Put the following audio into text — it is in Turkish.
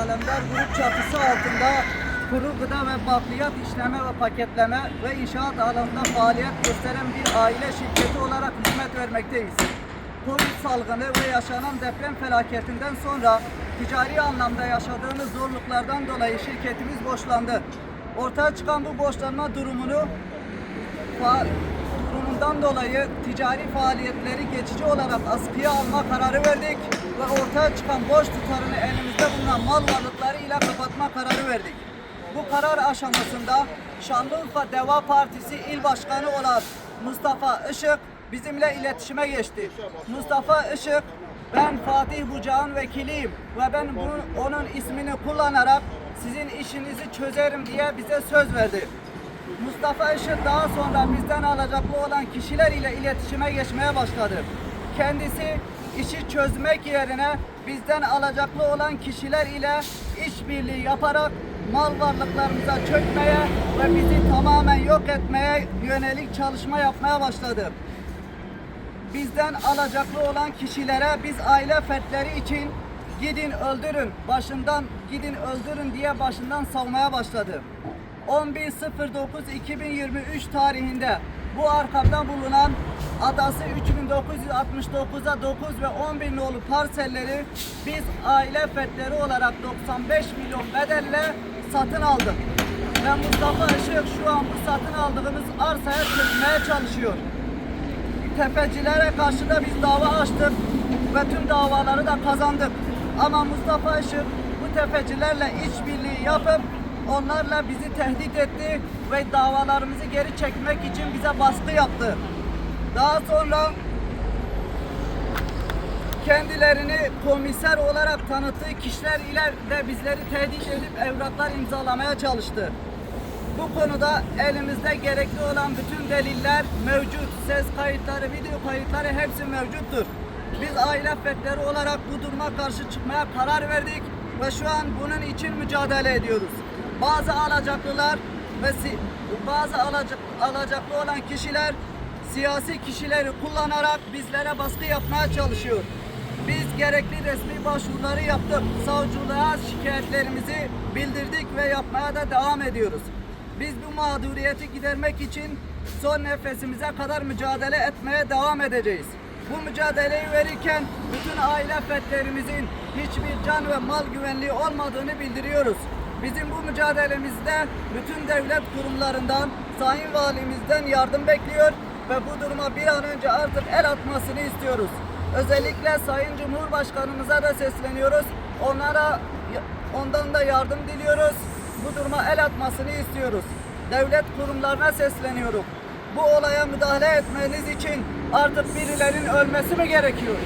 Alemdar Grup çatısı altında kuru gıda ve bakliyat işleme ve paketleme ve inşaat alanında faaliyet gösteren bir aile şirketi olarak hizmet vermekteyiz. Covid salgını ve yaşanan deprem felaketinden sonra ticari anlamda yaşadığımız zorluklardan dolayı şirketimiz borçlandı. Ortaya çıkan bu borçlanma durumunu durumundan dolayı ticari faaliyetleri geçici olarak askıya alma kararı verdik ve ortaya çıkan borç tutarını elimizde bulunan mal varlıkları ile kapatma kararı verdik. Bu karar aşamasında Şanlıurfa Deva Partisi İl Başkanı olan Mustafa Işık bizimle iletişime geçti. Mustafa Işık ben Fatih Bucağ'ın vekiliyim ve ben bunu, onun ismini kullanarak sizin işinizi çözerim diye bize söz verdi. Mustafa Işık daha sonra bizden alacaklı olan kişiler ile iletişime geçmeye başladı. Kendisi işi çözmek yerine bizden alacaklı olan kişiler ile işbirliği yaparak mal varlıklarımıza çökmeye ve bizi tamamen yok etmeye yönelik çalışma yapmaya başladı. Bizden alacaklı olan kişilere biz aile fertleri için gidin öldürün, başından gidin öldürün diye başından savmaya başladı. 11.09.2023 tarihinde bu arkamda bulunan adası 3969'a 9 ve 11 nolu parselleri biz aile fertleri olarak 95 milyon bedelle satın aldık. Ve Mustafa Işık şu an bu satın aldığımız arsaya çökmeye çalışıyor tefecilere karşı da biz dava açtık ve tüm davaları da kazandık. Ama Mustafa Işık bu tefecilerle işbirliği yapıp onlarla bizi tehdit etti ve davalarımızı geri çekmek için bize baskı yaptı. Daha sonra kendilerini komiser olarak tanıttığı kişiler ile de bizleri tehdit edip evraklar imzalamaya çalıştı. Bu konuda elimizde gerekli olan bütün deliller mevcut. Ses kayıtları, video kayıtları hepsi mevcuttur. Biz aile fertleri olarak bu duruma karşı çıkmaya karar verdik ve şu an bunun için mücadele ediyoruz. Bazı alacaklılar ve bazı alacak, alacaklı olan kişiler siyasi kişileri kullanarak bizlere baskı yapmaya çalışıyor. Biz gerekli resmi başvuruları yaptık. Savcılığa şikayetlerimizi bildirdik ve yapmaya da devam ediyoruz. Biz bu mağduriyeti gidermek için son nefesimize kadar mücadele etmeye devam edeceğiz. Bu mücadeleyi verirken bütün aile fertlerimizin hiçbir can ve mal güvenliği olmadığını bildiriyoruz. Bizim bu mücadelemizde bütün devlet kurumlarından, Sayın Valimizden yardım bekliyor ve bu duruma bir an önce artık el atmasını istiyoruz. Özellikle Sayın Cumhurbaşkanımıza da sesleniyoruz. Onlara ondan da yardım diliyoruz. Bu duruma el atmasını istiyoruz. Devlet kurumlarına sesleniyorum. Bu olaya müdahale etmeniz için artık birilerinin ölmesi mi gerekiyor?